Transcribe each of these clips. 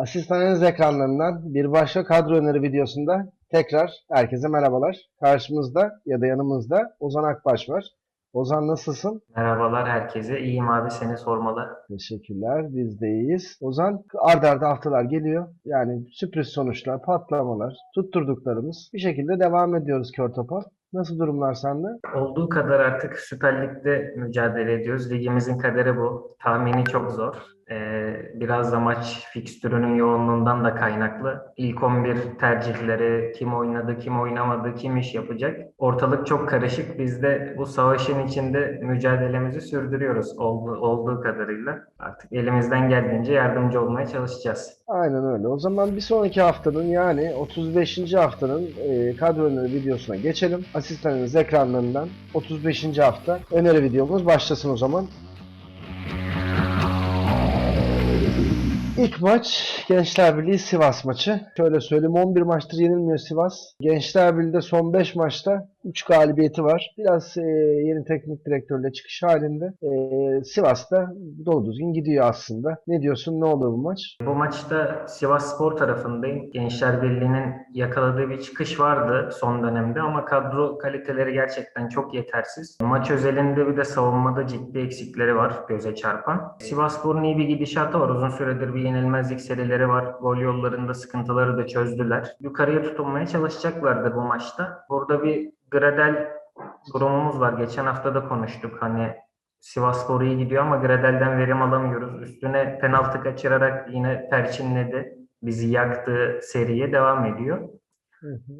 Asistanınız ekranlarından bir başka kadro öneri videosunda tekrar herkese merhabalar. Karşımızda ya da yanımızda Ozan Akbaş var. Ozan nasılsın? Merhabalar herkese. İyiyim abi seni sormalı. Teşekkürler. Biz de iyiyiz. Ozan arda arda haftalar geliyor. Yani sürpriz sonuçlar, patlamalar, tutturduklarımız bir şekilde devam ediyoruz kör topa. Nasıl durumlar sende? Olduğu kadar artık Süper Lig'de mücadele ediyoruz. Ligimizin kaderi bu. Tahmini çok zor. Ee, biraz da maç fikstürünün yoğunluğundan da kaynaklı. İlk 11 tercihleri, kim oynadı, kim oynamadı, kim iş yapacak. Ortalık çok karışık. Biz de bu savaşın içinde mücadelemizi sürdürüyoruz olduğu, olduğu kadarıyla. Artık elimizden geldiğince yardımcı olmaya çalışacağız. Aynen öyle. O zaman bir sonraki haftanın yani 35. haftanın e, kadro öneri videosuna geçelim. Asistanınız ekranlarından 35. hafta öneri videomuz başlasın o zaman. İlk maç Gençler Birliği Sivas maçı. Şöyle söyleyeyim 11 maçtır yenilmiyor Sivas. Gençler Birliği'de son 5 maçta 3 galibiyeti var. Biraz e, yeni teknik direktörle çıkış halinde. E, Sivas'ta dolu düzgün gidiyor aslında. Ne diyorsun? Ne olur bu maç? Bu maçta Sivas Spor tarafındayım. Gençler Birliği'nin yakaladığı bir çıkış vardı son dönemde ama kadro kaliteleri gerçekten çok yetersiz. Maç özelinde bir de savunmada ciddi eksikleri var göze çarpan. Sivas Spor'un iyi bir gidişatı var. Uzun süredir bir yenilmezlik serileri var. Gol yollarında sıkıntıları da çözdüler. Yukarıya tutunmaya çalışacaklardır bu maçta. Burada bir Gradel durumumuz var. Geçen hafta da konuştuk. Hani Sivasspor iyi gidiyor ama Gradel'den verim alamıyoruz. Üstüne penaltı kaçırarak yine perçinledi. Bizi yaktığı seriye devam ediyor.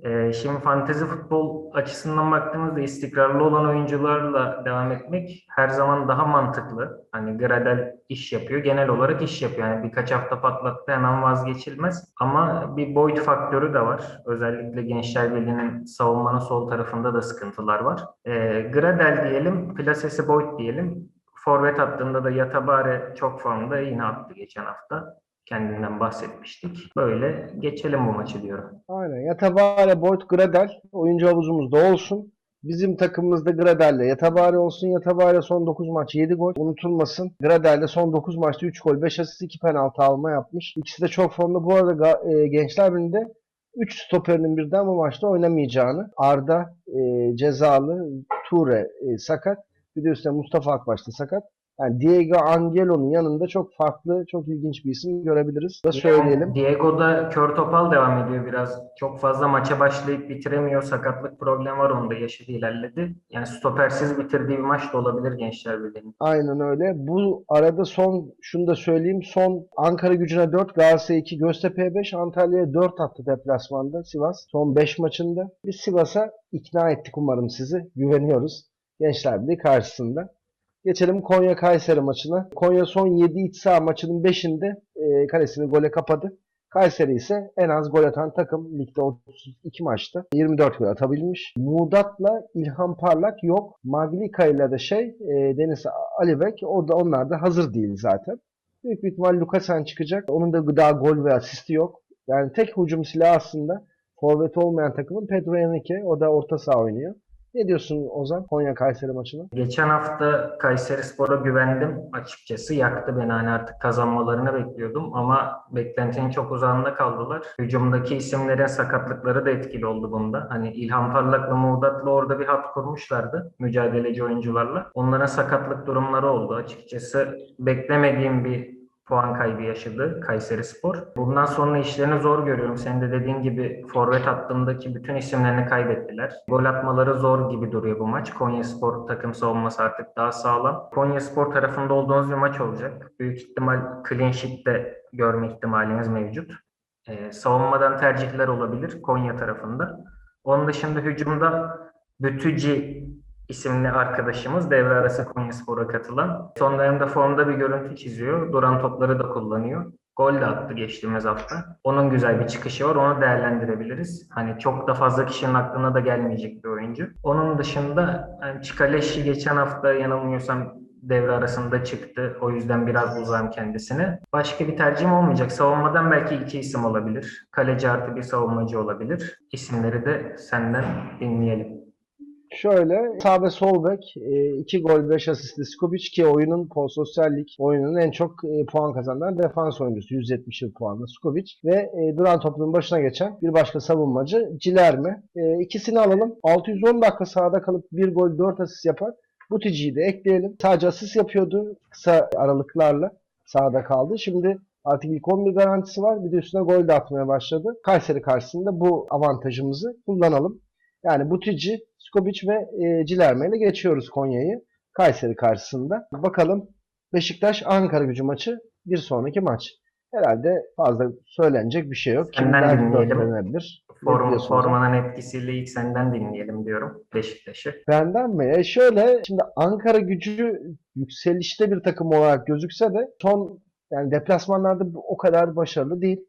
Ee, şimdi fantezi futbol açısından baktığımızda istikrarlı olan oyuncularla devam etmek her zaman daha mantıklı. Hani Gradel iş yapıyor, genel olarak iş yapıyor. Yani birkaç hafta patlattı hemen vazgeçilmez. Ama bir boyut faktörü de var. Özellikle Gençler Birliği'nin savunmanın sol tarafında da sıkıntılar var. Ee, Gradel diyelim, Plasesi Boyd diyelim. Forvet hattında da Yatabare çok formda yine attı geçen hafta. Kendinden bahsetmiştik. Böyle geçelim bu maçı diyorum. Aynen. Yatabare, Boyd, Gradel oyuncu havuzumuzda olsun. Bizim takımımızda Gradel'le Yatabare olsun. Yatabare son 9 maç 7 gol. Unutulmasın. Gradel de son 9 maçta 3 gol, 5 asist, 2 penaltı alma yapmış. İkisi de çok formda. Bu arada e, Gençler Birliği'nde 3 stoperinin birden bu maçta oynamayacağını. Arda e, cezalı, Ture e, sakat. Bir de üstüne Mustafa Akbaş da sakat. Yani Diego Angelo'nun yanında çok farklı, çok ilginç bir isim görebiliriz. Da söyleyelim. Diego da kör topal devam ediyor biraz. Çok fazla maça başlayıp bitiremiyor. Sakatlık problemi var onda yaşadı ilerledi. Yani stopersiz bitirdiği bir maç da olabilir Gençler Birliği'nin. Aynen öyle. Bu arada son şunu da söyleyeyim. Son Ankara gücüne 4, Galatasaray 2, Göztepe'ye 5, Antalya'ya 4 attı deplasmanda Sivas. Son 5 maçında. Biz Sivas'a ikna ettik umarım sizi. Güveniyoruz. Gençler Birliği karşısında. Geçelim Konya Kayseri maçına. Konya son 7 iç saha maçının 5'inde e, kalesini gole kapadı. Kayseri ise en az gol atan takım ligde 32 maçta 24 gol atabilmiş. Muğdat'la İlhan Parlak yok. Maglika ile de şey e, Deniz Alibek o da onlar da hazır değil zaten. Büyük bir ihtimal Lukasen çıkacak. Onun da daha gol ve asisti yok. Yani tek hücum silahı aslında forvet olmayan takımın Pedro Henrique. O da orta saha oynuyor. Ne diyorsun Ozan Konya Kayseri maçına? Geçen hafta Kayseri Spor'a güvendim açıkçası. Yaktı beni hani artık kazanmalarını bekliyordum ama beklentinin çok uzağında kaldılar. Hücumdaki isimlerin sakatlıkları da etkili oldu bunda. Hani İlhan Parlak'la Muğdat'la orada bir hat kurmuşlardı mücadeleci oyuncularla. Onların sakatlık durumları oldu açıkçası. Beklemediğim bir puan kaybı yaşadı Kayseri Spor. Bundan sonra işlerini zor görüyorum. Senin de dediğin gibi forvet hattındaki bütün isimlerini kaybettiler. Gol atmaları zor gibi duruyor bu maç. Konya Spor takım savunması artık daha sağlam. Konya Spor tarafında olduğunuz bir maç olacak. Büyük ihtimal clean sheet de görme ihtimaliniz mevcut. Ee, savunmadan tercihler olabilir Konya tarafında. Onun dışında hücumda Bütüci isimli arkadaşımız devre arası Konyaspor'a katılan. Son dönemde formda bir görüntü çiziyor. Duran topları da kullanıyor. Gol de attı geçtiğimiz hafta. Onun güzel bir çıkışı var. Onu değerlendirebiliriz. Hani çok da fazla kişinin aklına da gelmeyecek bir oyuncu. Onun dışında yani Çikaleşi geçen hafta yanılmıyorsam devre arasında çıktı. O yüzden biraz uzağım kendisine. Başka bir tercihim olmayacak. Savunmadan belki iki isim olabilir. Kaleci artı bir savunmacı olabilir. İsimleri de senden dinleyelim. Şöyle sağ ve sol bek 2 gol 5 asistli Skubic ki oyunun Sosyal Lig oyunun en çok e, puan kazanan defans oyuncusu 170 puanlı Skubic ve e, duran topun başına geçen bir başka savunmacı Cilerme. E, ikisini alalım. 610 dakika sahada kalıp 1 gol 4 asist yapan Butici'yi de ekleyelim. Sadece asist yapıyordu kısa aralıklarla sahada kaldı. Şimdi artık ilk 11 garantisi var. Bir de üstüne gol de atmaya başladı. Kayseri karşısında bu avantajımızı kullanalım. Yani Butici, Skobic ve e, Cilerme ile geçiyoruz Konya'yı. Kayseri karşısında. Bakalım Beşiktaş Ankara gücü maçı bir sonraki maç. Herhalde fazla söylenecek bir şey yok. Senden dinleyelim. Form, formanın etkisiyle ilk senden dinleyelim diyorum Beşiktaş'ı. Benden mi? E şöyle şimdi Ankara gücü yükselişte bir takım olarak gözükse de son yani deplasmanlarda o kadar başarılı değil.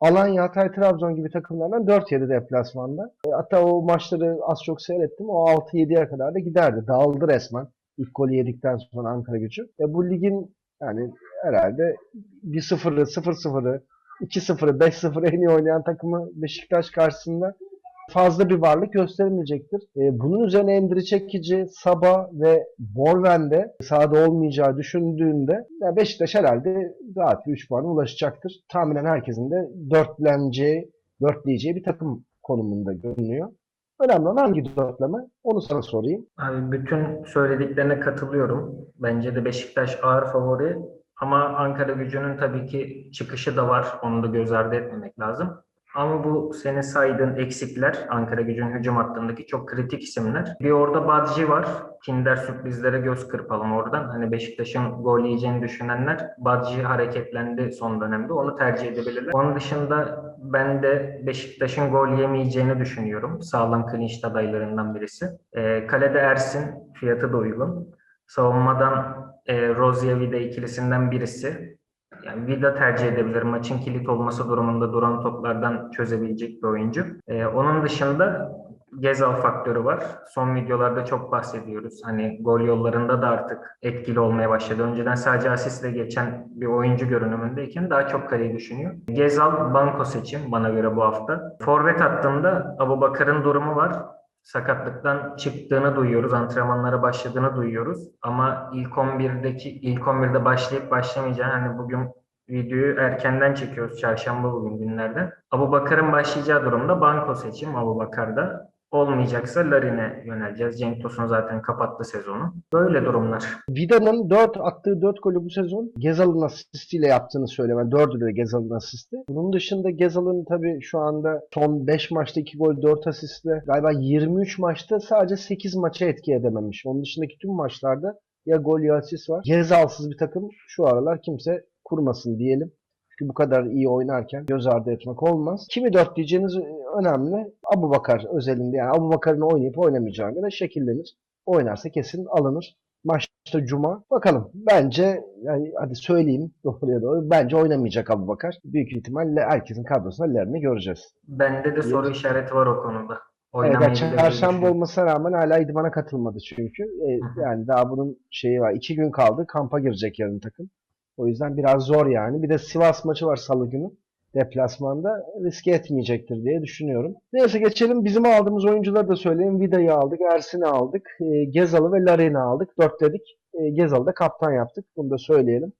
Alanya, Hatay, Trabzon gibi takımlardan 4-7 deplasmanda. E, hatta o maçları az çok seyrettim. O 6-7'ye kadar da giderdi. Dağıldı resmen. İlk golü yedikten sonra Ankara gücü. E, bu ligin yani herhalde 1-0'ı, 0-0'ı, 2-0'ı, 5-0'ı en iyi oynayan takımı Beşiktaş karşısında fazla bir varlık göstermeyecektir. E, bunun üzerine Endri Çekici, Saba ve Borven'de sahada olmayacağı düşündüğünde Beşiktaş herhalde rahat bir 3 puana ulaşacaktır. Tahminen herkesin de dörtleneceği, dörtleyeceği bir takım konumunda görünüyor. Önemli olan hangi dörtleme? Onu sana sorayım. Abi bütün söylediklerine katılıyorum. Bence de Beşiktaş ağır favori ama Ankara gücünün tabii ki çıkışı da var. Onu da göz ardı etmemek lazım. Ama bu senin saydığın eksikler Ankara gücünün hücum hattındaki çok kritik isimler. Bir orada Badji var. Kinder sürprizlere göz kırpalım oradan. Hani Beşiktaş'ın gol yiyeceğini düşünenler Badji hareketlendi son dönemde. Onu tercih edebilirler. Onun dışında ben de Beşiktaş'ın gol yemeyeceğini düşünüyorum. Sağlam sheet adaylarından birisi. Ee, kalede Ersin. Fiyatı da uygun. Savunmadan e, Rozier Vida ikilisinden birisi. Yani Vida tercih edebilir. Maçın kilit olması durumunda duran toplardan çözebilecek bir oyuncu. Ee, onun dışında Gezal faktörü var. Son videolarda çok bahsediyoruz. Hani gol yollarında da artık etkili olmaya başladı. Önceden sadece asistle geçen bir oyuncu görünümündeyken daha çok kaleyi düşünüyor. Gezal banko seçim bana göre bu hafta. Forvet hattında Abubakar'ın durumu var sakatlıktan çıktığını duyuyoruz, antrenmanlara başladığını duyuyoruz. Ama ilk 11'deki ilk 11'de başlayıp başlamayacağını hani bugün videoyu erkenden çekiyoruz çarşamba bugün günlerden. Abu Bakar'ın başlayacağı durumda banko seçim Abu Bakar'da. Olmayacaksa Larin'e yöneleceğiz. Cenk Tosun zaten kapattı sezonu. Böyle durumlar. Vida'nın 4 attığı 4 golü bu sezon Gezal'ın asistiyle yaptığını söylemem. 4'ü de Gezal'ın asisti. Bunun dışında Gezal'ın tabii şu anda son 5 maçta 2 gol 4 asistle galiba 23 maçta sadece 8 maça etki edememiş. Onun dışındaki tüm maçlarda ya gol ya asist var. Gezal'sız bir takım şu aralar kimse kurmasın diyelim. Çünkü bu kadar iyi oynarken göz ardı etmek olmaz. Kimi dört diyeceğiniz önemli. Abu Bakar özelinde yani Abu Bakar'ın oynayıp oynamayacağı göre şekillenir. Oynarsa kesin alınır. Maçta Cuma. Bakalım. Bence yani hadi söyleyeyim doğruya doğru. Bence oynamayacak Abu Bakar. Büyük ihtimalle herkesin kadrosunda Lerni göreceğiz. Bende de soru işareti var o konuda. Evet, çarşamba olmasına rağmen hala idmana katılmadı çünkü. E, yani daha bunun şeyi var. İki gün kaldı. Kampa girecek yarın takım. O yüzden biraz zor yani. Bir de Sivas maçı var salı günü. Deplasmanda riske etmeyecektir diye düşünüyorum. Neyse geçelim. Bizim aldığımız oyuncuları da söyleyeyim. Vida'yı aldık, Ersin'i aldık, e, Gezal'ı ve Larin'i aldık. Dörtledik. E, Gezal'ı da kaptan yaptık. Bunu da söyleyelim.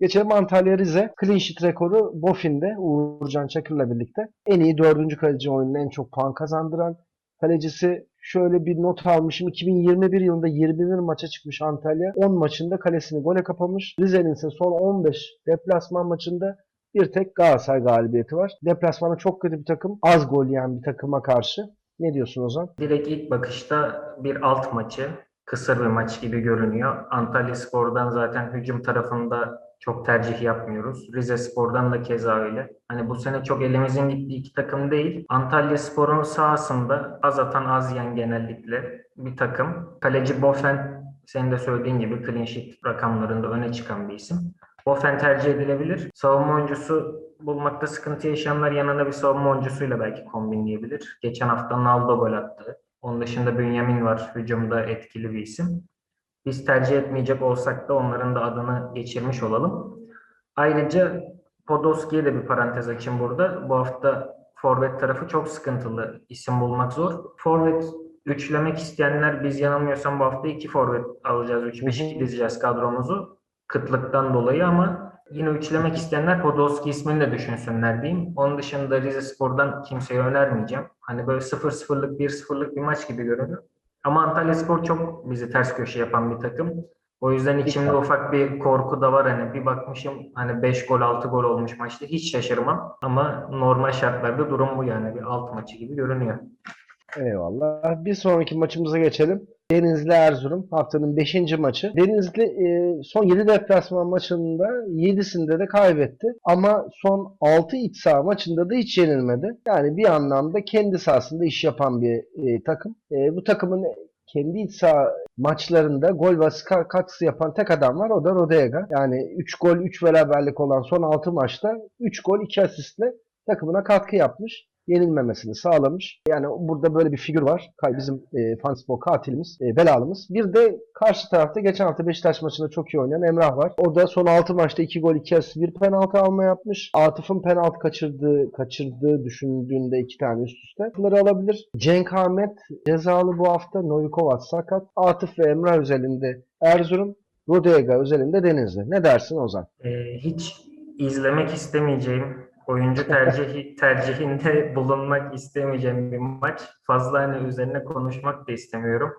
Geçelim Antalya Rize. Clean sheet rekoru Bofin'de Uğurcan Çakır'la birlikte. En iyi dördüncü kaleci oyununa en çok puan kazandıran kalecisi şöyle bir not almışım. 2021 yılında 21 maça çıkmış Antalya. 10 maçında kalesini gole kapamış. Rize'nin ise son 15 deplasman maçında bir tek Galatasaray galibiyeti var. Deplasmanda çok kötü bir takım. Az gol yiyen bir takıma karşı. Ne diyorsun Ozan? Direkt ilk bakışta bir alt maçı, kısır bir maç gibi görünüyor. Antalya Spor'dan zaten hücum tarafında çok tercih yapmıyoruz. Rize Spor'dan da keza öyle. Hani bu sene çok elimizin gittiği iki takım değil. Antalya Spor'un sahasında az atan az yiyen genellikle bir takım. Kaleci Bofen senin de söylediğin gibi clean sheet rakamlarında öne çıkan bir isim. Bofen tercih edilebilir. Savunma oyuncusu bulmakta sıkıntı yaşayanlar yanına bir savunma oyuncusuyla belki kombinleyebilir. Geçen hafta Naldo gol attı. Onun dışında Bünyamin var. Hücumda etkili bir isim. Biz tercih etmeyecek olsak da onların da adını geçirmiş olalım. Ayrıca Podolski'ye de bir parantez açayım burada. Bu hafta forvet tarafı çok sıkıntılı. İsim bulmak zor. Forvet üçlemek isteyenler biz yanılmıyorsam bu hafta iki forvet alacağız. Hı hı. 3-5-2 dizeceğiz kadromuzu. Kıtlıktan dolayı ama yine üçlemek isteyenler Podolski ismini de düşünsünler diyeyim. Onun dışında Rize Spor'dan kimseye önermeyeceğim. Hani böyle 0-0'lık 1-0'lık bir maç gibi görünüyor. Ama Antalya Spor çok bizi ters köşe yapan bir takım. O yüzden içimde ufak bir korku da var. Hani bir bakmışım hani 5 gol 6 gol olmuş maçta hiç şaşırmam. Ama normal şartlarda durum bu yani bir alt maçı gibi görünüyor. Eyvallah. Bir sonraki maçımıza geçelim. Denizli Erzurum haftanın 5. maçı. Denizli e, son 7 deplasman maçında 7'sinde de kaybetti. Ama son 6 iç saha maçında da hiç yenilmedi. Yani bir anlamda kendi sahasında iş yapan bir e, takım. E, bu takımın kendi iç saha maçlarında gol ve katkısı yapan tek adam var. O da Rodega. Yani 3 gol 3 beraberlik olan son 6 maçta 3 gol 2 asistle takımına katkı yapmış yenilmemesini sağlamış. Yani burada böyle bir figür var. Kay- Bizim e, Fanspor katilimiz, e, belalımız. Bir de karşı tarafta geçen hafta Beşiktaş maçında çok iyi oynayan Emrah var. O da son 6 maçta 2 gol 2 asist bir penaltı alma yapmış. Atıf'ın penaltı kaçırdığı, kaçırdığı düşündüğünde 2 tane üst üste. Bunları alabilir. Cenk Ahmet cezalı bu hafta. Novikovat sakat. Atıf ve Emrah özelinde Erzurum. Rodega özelinde Denizli. Ne dersin Ozan? Ee, hiç izlemek istemeyeceğim, oyuncu tercihi tercihinde bulunmak istemeyeceğim bir maç. Fazla hani üzerine konuşmak da istemiyorum.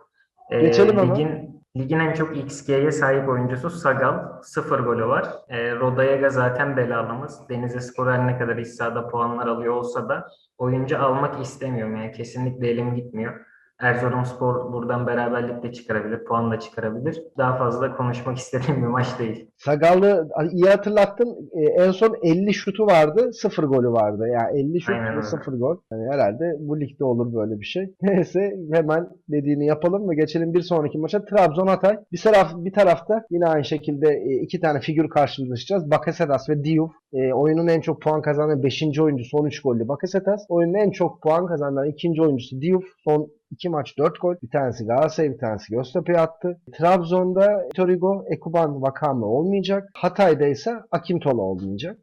Ee, Geçelim ama. ligin ligin en çok XG'ye sahip oyuncusu Sagal. Sıfır golü var. Ee, Rodayega zaten belalımız. Denizlispor her ne kadar iç puanlar alıyor olsa da oyuncu almak istemiyorum. Yani kesinlikle elim gitmiyor. Erzurumspor buradan beraberlik de çıkarabilir, puan da çıkarabilir. Daha fazla konuşmak istediğim bir maç değil. Sagallı iyi hatırlattın. Ee, en son 50 şutu vardı. 0 golü vardı. Yani 50 şut Aynen ve öyle. 0 gol. Yani herhalde bu ligde olur böyle bir şey. Neyse hemen dediğini yapalım mı? Geçelim bir sonraki maça. Trabzon Hatay. Bir, taraf, bir tarafta yine aynı şekilde e, iki tane figür karşılaşacağız. Bakasetas ve Diouf. E, oyunun en çok puan kazanan 5. oyuncusu 13 gollü Bakasetas. Oyunun en çok puan kazanan ikinci oyuncusu Diouf. Son iki maç 4 gol. Bir tanesi Galatasaray, bir tanesi Göztepe'ye attı. Trabzon'da Torigo, Ekuban, Vakame olmayacak. Hatay'da ise Akintola olmayacak.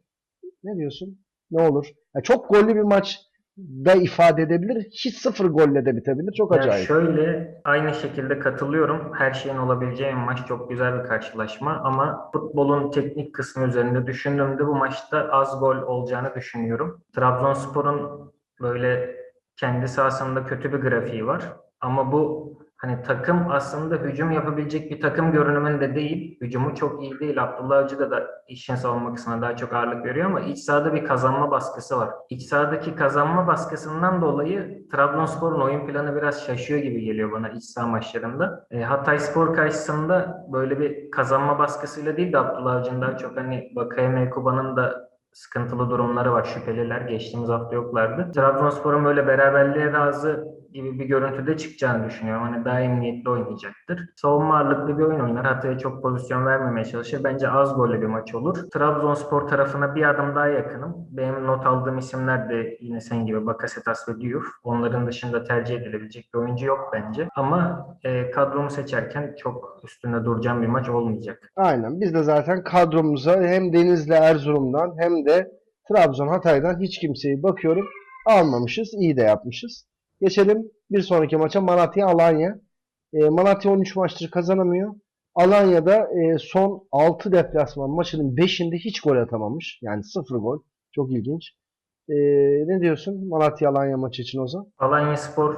Ne diyorsun? Ne olur? Ya çok gollü bir maç da ifade edebilir. Hiç sıfır golle de bitebilir. Çok Ya acayip. şöyle aynı şekilde katılıyorum. Her şeyin olabileceği bir maç çok güzel bir karşılaşma ama futbolun teknik kısmı üzerinde düşündüğümde bu maçta az gol olacağını düşünüyorum. Trabzonspor'un böyle kendi sahasında kötü bir grafiği var ama bu hani takım aslında hücum yapabilecek bir takım görünümünde değil. Hücumu çok iyi değil. Abdullah Avcı da, da işin savunma kısmına daha çok ağırlık veriyor ama iç sahada bir kazanma baskısı var. İç sahadaki kazanma baskısından dolayı Trabzonspor'un oyun planı biraz şaşıyor gibi geliyor bana iç saha maçlarında. E, Hatay Spor karşısında böyle bir kazanma baskısıyla değil de Abdullah Avcı'nın daha çok hani Bakayeme Kuba'nın da sıkıntılı durumları var. Şüpheliler. Geçtiğimiz hafta yoklardı. Trabzonspor'un böyle beraberliğe razı gibi bir görüntüde çıkacağını düşünüyorum. Hani daha emniyetli oynayacaktır. Savunma ağırlıklı bir oyun oynar. Hatay'a çok pozisyon vermemeye çalışır. Bence az gollü bir maç olur. Trabzonspor tarafına bir adım daha yakınım. Benim not aldığım isimler de yine sen gibi Bakasetas ve Diouf. Onların dışında tercih edilebilecek bir oyuncu yok bence. Ama e, kadromu seçerken çok üstünde duracağım bir maç olmayacak. Aynen. Biz de zaten kadromuza hem Denizli Erzurum'dan hem de Trabzon Hatay'dan hiç kimseyi bakıyorum almamışız. İyi de yapmışız. Geçelim bir sonraki maça Malatya Alanya. E, Malatya 13 maçtır kazanamıyor. Alanya'da e, son 6 deplasman maçının 5'inde hiç gol atamamış. Yani 0 gol. Çok ilginç. E, ne diyorsun Malatya Alanya maçı için Ozan? Alanyaspor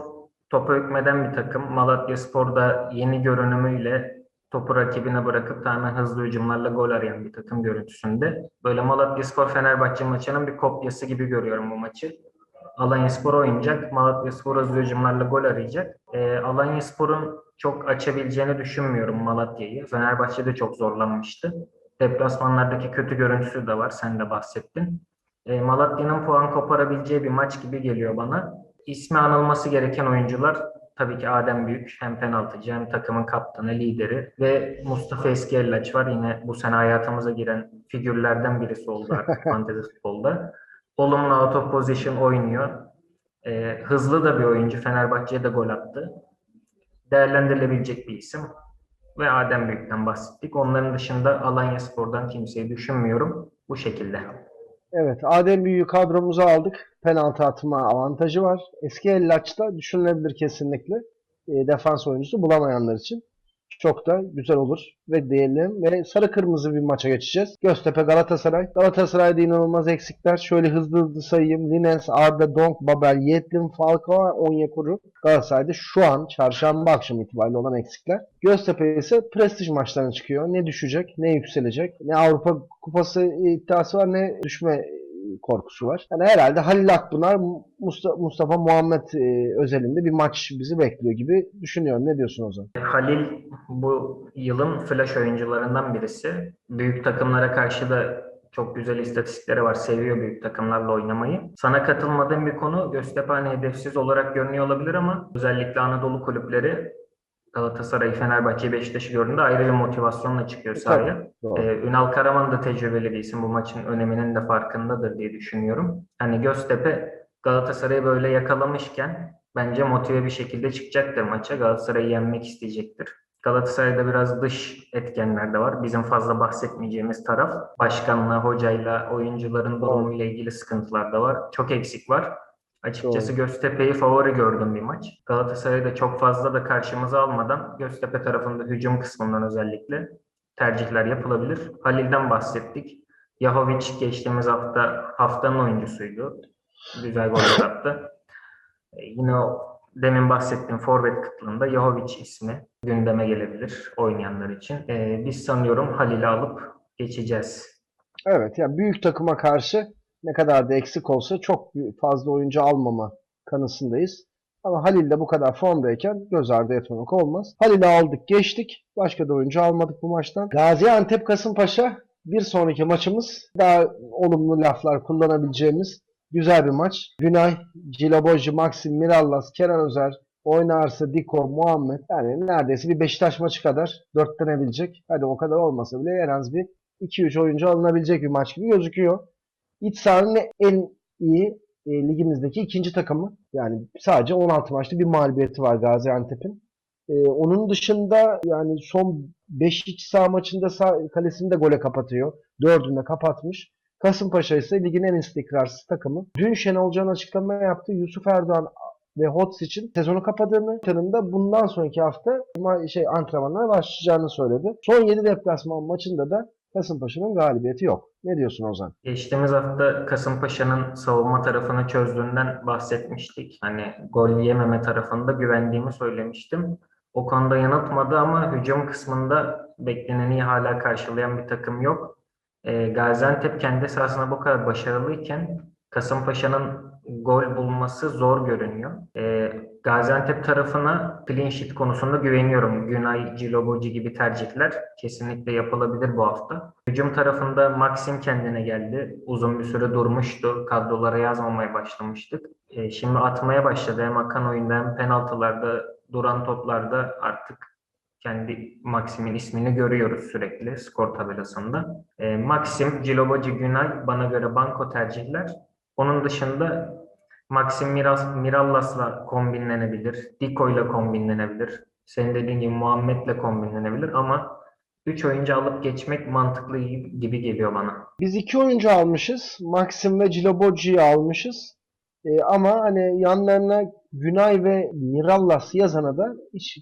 topa hükmeden bir takım. Malatyaspor da yeni görünümüyle topu rakibine bırakıp tamamen hızlı hücumlarla gol arayan bir takım görüntüsünde. Böyle Malatyaspor Fenerbahçe maçının bir kopyası gibi görüyorum bu maçı. Alanyaspor oynayacak. Malatyaspor hızlı hücumlarla gol arayacak. Ee, Alanyaspor'un çok açabileceğini düşünmüyorum Malatya'yı. Fenerbahçe de çok zorlanmıştı. Deplasmanlardaki kötü görüntüsü de var. Sen de bahsettin. Ee, Malatya'nın puan koparabileceği bir maç gibi geliyor bana. İsmi anılması gereken oyuncular tabii ki Adem Büyük. Hem penaltıcı hem takımın kaptanı, lideri. Ve Mustafa Eskiellaç var. Yine bu sene hayatımıza giren figürlerden birisi oldu artık fantezi futbolda. Olumlu out of position oynuyor. Ee, hızlı da bir oyuncu. Fenerbahçe'ye de gol attı. Değerlendirilebilecek bir isim. Ve Adem Büyük'ten bahsettik. Onların dışında Alanya Spor'dan kimseyi düşünmüyorum. Bu şekilde. Evet, Adem Büyük'ü kadromuza aldık. Penaltı atma avantajı var. Eski Ellaç'ta düşünülebilir kesinlikle. e, defans oyuncusu bulamayanlar için çok da güzel olur ve diyelim ve sarı kırmızı bir maça geçeceğiz. Göztepe Galatasaray. Galatasaray'da inanılmaz eksikler. Şöyle hızlı hızlı sayayım. Linens, Arda, Donk, Babel, Yetlin, Falcao, Onyekuru. Galatasaray'da şu an çarşamba akşamı itibariyle olan eksikler. Göztepe ise prestij maçlarına çıkıyor. Ne düşecek, ne yükselecek. Ne Avrupa Kupası iddiası var ne düşme korkusu var. Yani herhalde Halil Akpınar, Mustafa, Mustafa Muhammed e, özelinde bir maç bizi bekliyor gibi düşünüyorum. Ne diyorsun Ozan? Halil bu yılın flash oyuncularından birisi. Büyük takımlara karşı da çok güzel istatistikleri var. Seviyor büyük takımlarla oynamayı. Sana katılmadığım bir konu Göztepe hani hedefsiz olarak görünüyor olabilir ama özellikle Anadolu kulüpleri Galatasaray, Fenerbahçe, Beşiktaş'ı gördüğünde ayrı bir motivasyonla çıkıyor sahaya. Doğru. Ee, Ünal Karaman da tecrübeli bir isim. Bu maçın öneminin de farkındadır diye düşünüyorum. Hani Göztepe Galatasaray'ı böyle yakalamışken bence motive bir şekilde çıkacaktır maça. Galatasaray'ı yenmek isteyecektir. Galatasaray'da biraz dış etkenler de var. Bizim fazla bahsetmeyeceğimiz taraf. Başkanla, hocayla, oyuncuların durumuyla ilgili sıkıntılar da var. Çok eksik var. Açıkçası Göztepe'yi favori gördüm bir maç. Galatasaray'ı da çok fazla da karşımıza almadan Göztepe tarafında hücum kısmından özellikle tercihler yapılabilir. Halil'den bahsettik. Yahovic geçtiğimiz hafta haftanın oyuncusuydu. Güzel gol attı. E, Yine o demin bahsettiğim forvet kıtlığında Yahovic ismi gündeme gelebilir oynayanlar için. E, biz sanıyorum Halil'i alıp geçeceğiz. Evet yani büyük takıma karşı ne kadar da eksik olsa çok fazla oyuncu almama kanısındayız. Ama Halil de bu kadar formdayken göz ardı etmemek olmaz. Halil'i aldık geçtik. Başka da oyuncu almadık bu maçtan. Gaziantep Kasımpaşa bir sonraki maçımız daha olumlu laflar kullanabileceğimiz güzel bir maç. Günay, Cilaboji, Maxim, Mirallas, Kenan Özer, oynarsa Diko, Muhammed yani neredeyse bir Beşiktaş maçı kadar dörtlenebilecek. Hadi o kadar olmasa bile en az bir 2-3 oyuncu alınabilecek bir maç gibi gözüküyor. İç sahanın en iyi e, ligimizdeki ikinci takımı. Yani sadece 16 maçta bir mağlubiyeti var Gaziantep'in. E, onun dışında yani son 5 iç saha maçında sağ, kalesini de gole kapatıyor. Dördünde kapatmış. Kasımpaşa ise ligin en istikrarsız takımı. Dün Şenol Can açıklama yaptı. Yusuf Erdoğan ve Hots için sezonu kapadığını, tanımda bundan sonraki hafta şey antrenmanlara başlayacağını söyledi. Son 7 deplasman maçında da Kasımpaşa'nın galibiyeti yok. Ne diyorsun Ozan? Geçtiğimiz hafta Kasımpaşa'nın savunma tarafını çözdüğünden bahsetmiştik. Hani gol yememe tarafında güvendiğimi söylemiştim. O konuda yanıltmadı ama hücum kısmında bekleneni hala karşılayan bir takım yok. Ee, Gaziantep kendi sahasında bu kadar başarılıyken Kasımpaşa'nın gol bulması zor görünüyor. Ee, Gaziantep tarafına clean sheet konusunda güveniyorum. Günay, Ciloboci gibi tercihler kesinlikle yapılabilir bu hafta. Hücum tarafında Maxim kendine geldi. Uzun bir süre durmuştu. Kadrolara yazmamaya başlamıştık. Ee, şimdi atmaya başladı. Hem akan oyunda hem penaltılarda, duran toplarda artık kendi Maxim'in ismini görüyoruz sürekli skor tabelasında. Ee, Maxim, Ciloboci, Günay bana göre banko tercihler. Onun dışında Maxim Miras, Mirallas'la kombinlenebilir. Diko'yla kombinlenebilir. Senin dediğin gibi Muhammed'le kombinlenebilir ama 3 oyuncu alıp geçmek mantıklı gibi geliyor bana. Biz iki oyuncu almışız. Maxim ve Cilaboji'yi almışız. E, ama hani yanlarına Günay ve Mirallas yazana da hiç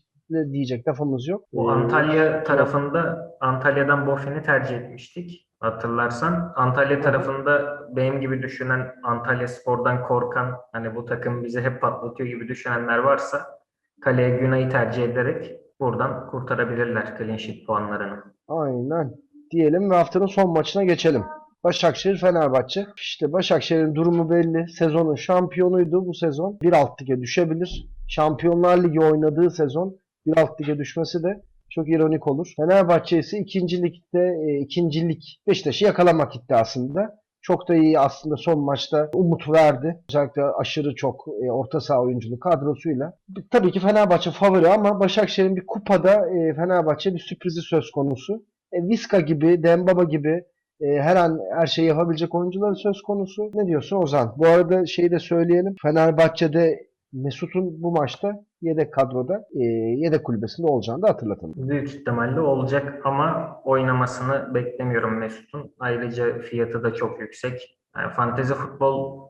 diyecek lafımız yok. Bu E, Antalya tarafında Antalya'dan Boffin'i tercih etmiştik. Hatırlarsan Antalya tarafında benim gibi düşünen Antalya Spor'dan korkan hani bu takım bizi hep patlatıyor gibi düşünenler varsa kaleye Günay'ı tercih ederek buradan kurtarabilirler clean sheet puanlarını. Aynen. Diyelim ve haftanın son maçına geçelim. Başakşehir Fenerbahçe. İşte Başakşehir'in durumu belli. Sezonun şampiyonuydu bu sezon. Bir alt lige düşebilir. Şampiyonlar Ligi oynadığı sezon bir alt lige düşmesi de çok ironik olur. Fenerbahçe ise ikincilikte e, ikincilik Beşiktaş'ı yakalamak iddiasında. Çok da iyi aslında son maçta umut verdi. Özellikle aşırı çok e, orta saha oyunculu kadrosuyla. Tabii ki Fenerbahçe favori ama Başakşehir'in bir kupada e, Fenerbahçe bir sürprizi söz konusu. E, Viska gibi, Dembaba gibi e, her an her şeyi yapabilecek oyuncular söz konusu. Ne diyorsun Ozan? Bu arada şeyi de söyleyelim. Fenerbahçe'de Mesut'un bu maçta yedek kadroda, e, yedek kulübesinde olacağını da hatırlatalım. Büyük ihtimalle olacak ama oynamasını beklemiyorum Mesut'un. Ayrıca fiyatı da çok yüksek. Yani fantezi futbol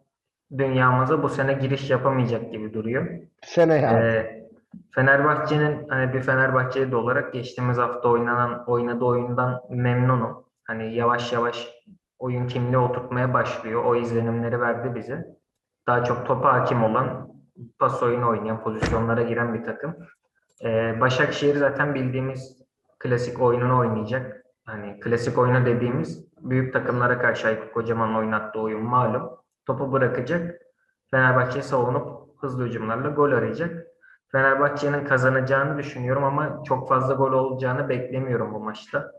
dünyamıza bu sene giriş yapamayacak gibi duruyor. Sene yani. Ee, Fenerbahçe'nin hani bir Fenerbahçeli olarak geçtiğimiz hafta oynanan oynadığı oyundan memnunum. Hani yavaş yavaş oyun kimliği oturtmaya başlıyor. O izlenimleri verdi bize. Daha çok topa hakim olan, pas oyunu oynayan, pozisyonlara giren bir takım. Ee, Başakşehir zaten bildiğimiz klasik oyununu oynayacak. Hani klasik oyunu dediğimiz büyük takımlara karşı Aykut Kocaman'ın oynattığı oyun malum. Topu bırakacak. Fenerbahçe savunup hızlı hücumlarla gol arayacak. Fenerbahçe'nin kazanacağını düşünüyorum ama çok fazla gol olacağını beklemiyorum bu maçta.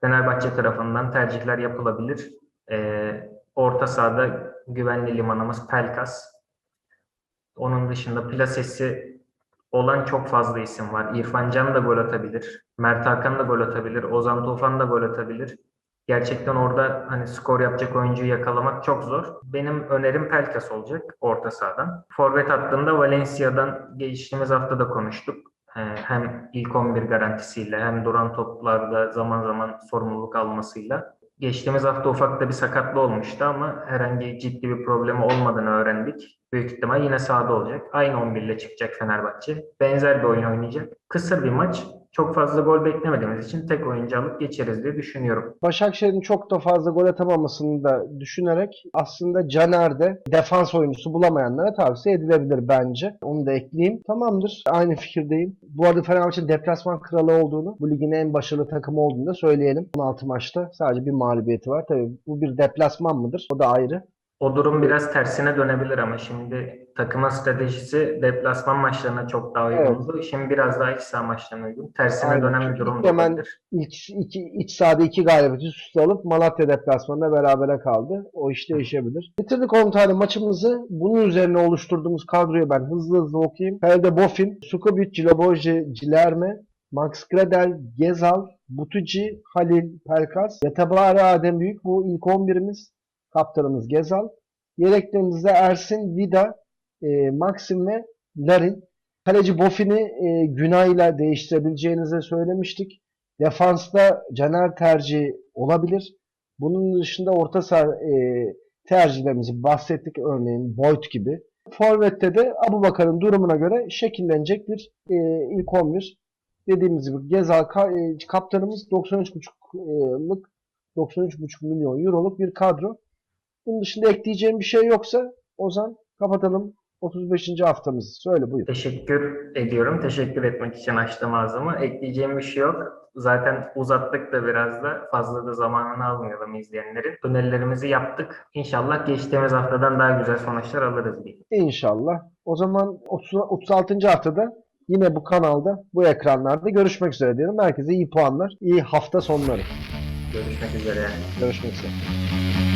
Fenerbahçe tarafından tercihler yapılabilir. Ee, orta sahada güvenli limanımız Pelkas. Onun dışında plasesi olan çok fazla isim var. İrfan Can da gol atabilir. Mert Hakan da gol atabilir. Ozan Tufan da gol atabilir. Gerçekten orada hani skor yapacak oyuncuyu yakalamak çok zor. Benim önerim Pelkas olacak orta sahadan. Forvet hattında Valencia'dan geçtiğimiz hafta da konuştuk. Ee, Hem ilk 11 garantisiyle hem duran toplarda zaman zaman sorumluluk almasıyla. Geçtiğimiz hafta ufak da bir sakatlı olmuştu ama herhangi ciddi bir problemi olmadığını öğrendik. Büyük ihtimal yine sahada olacak. Aynı 11 ile çıkacak Fenerbahçe. Benzer bir oyun oynayacak. Kısa bir maç. Çok fazla gol beklemediğimiz için tek oyuncu alıp geçeriz diye düşünüyorum. Başakşehir'in çok da fazla gol atamamasını da düşünerek aslında Caner'de defans oyuncusu bulamayanlara tavsiye edilebilir bence. Onu da ekleyeyim. Tamamdır. Aynı fikirdeyim. Bu arada Fenerbahçe'nin deplasman kralı olduğunu, bu ligin en başarılı takımı olduğunu da söyleyelim. 16 maçta sadece bir mağlubiyeti var. Tabii bu bir deplasman mıdır? O da ayrı. O durum biraz tersine dönebilir ama şimdi takımın stratejisi deplasman maçlarına çok daha uygundu. Şimdi biraz daha iç saha maçlarına uygun. Tersine Aynen. dönen bir durum hemen. İlk iki, iç sahada iki galibiyet üst alıp Malatya deplasmanında berabere kaldı. O iş değişebilir. Bitirdik 10 tane maçımızı. Bunun üzerine oluşturduğumuz kadroyu ben hızlı hızlı okuyayım. Kalede Bofin, Sukubic, Cilaboji, Cilerme, Max Gradel, Gezal, Butuci, Halil, Pelkas, Yatabari Adem Büyük. Bu ilk 11'imiz. Kaptanımız Gezal. Yedeklerimizde Ersin, Vida, e, Maxim ve Larin. Kaleci Bofin'i e, Günay'la değiştirebileceğinizi söylemiştik. Defansta Caner tercihi olabilir. Bunun dışında orta saha e, tercihlerimizi bahsettik örneğin Boyd gibi. Forvet'te de Abubakar'ın durumuna göre şekillenecek bir e, ilk 11. Dediğimiz gibi Gezal ka- e, kaptanımız 93,5'lık 93,5 milyon euroluk bir kadro. Bunun dışında ekleyeceğim bir şey yoksa Ozan kapatalım 35. haftamızı. Söyle buyur. Teşekkür ediyorum. Teşekkür etmek için açtım ağzımı. Ekleyeceğim bir şey yok. Zaten uzattık da biraz da fazla da zamanını almayalım izleyenlerin. Tünellerimizi yaptık. İnşallah geçtiğimiz haftadan daha güzel sonuçlar alırız diye. İnşallah. O zaman 30, 36. haftada yine bu kanalda, bu ekranlarda görüşmek üzere diyelim. Herkese iyi puanlar, iyi hafta sonları. Görüşmek üzere. Görüşmek üzere.